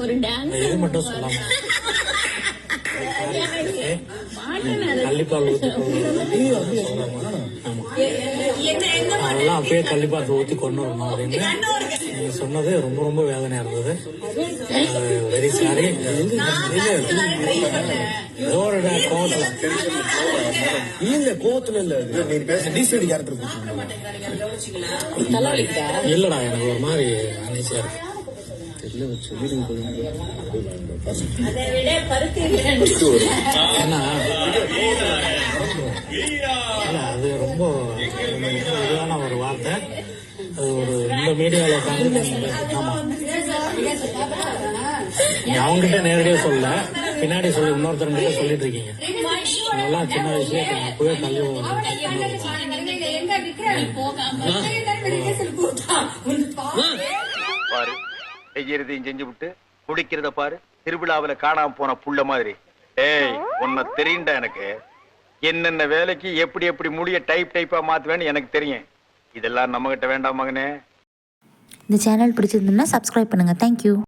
ஒரு டான்ஸ் இது மட்டும் சொல்லாம. கள்ளிப்பால் அதெல்லாம் அப்பயே கள்ளிப்பால் ஊற்றி கொண்டு வரணும். அப்படின்னு நீங்க சொன்னது ரொம்ப ரொம்ப வேதனையா இருந்தது. வெரி சாரி ஏதோ ஒரு கோவத்துல இல்ல. கோவத்துல இல்ல. இல்லடா எனக்கு ஒரு மாதிரி அனிச்சியா இருக்கு. அதை விட பருத்தி ஏன்னா இல்ல அது ரொம்ப இதுவான ஒரு வார்த்தை. அது ஒரு இந்த மீடியாவில் உட்காந்து ஆமா. நீ அவங்ககிட்ட நேரடியா சொல்ல. பின்னாடி சொல்லி இன்னொருத்தர்கிட்ட சொல்லிட்டு இருக்கீங்க. அதெல்லாம் சின்ன வயசுல அப்பவே கல்வி பாரு. செய்யறதையும் செஞ்சு விட்டு குடிக்கிறத பாரு. திருவிழாவுல காணாம போன புள்ள மாதிரி. ஏய் உன்னை தெரியும்டா எனக்கு. என்னென்ன வேலைக்கு எப்படி எப்படி முடிய டைப் டைப்பா மாத்துவேன்னு எனக்கு தெரியும். இதெல்லாம் நம்ம கிட்ட வேண்டாம் மகனே. இந்த சேனல் பிடிச்சிருந்ததுன்னா சப்ஸ்கிரைப் பண்ணுங்க. தேங்க்யூ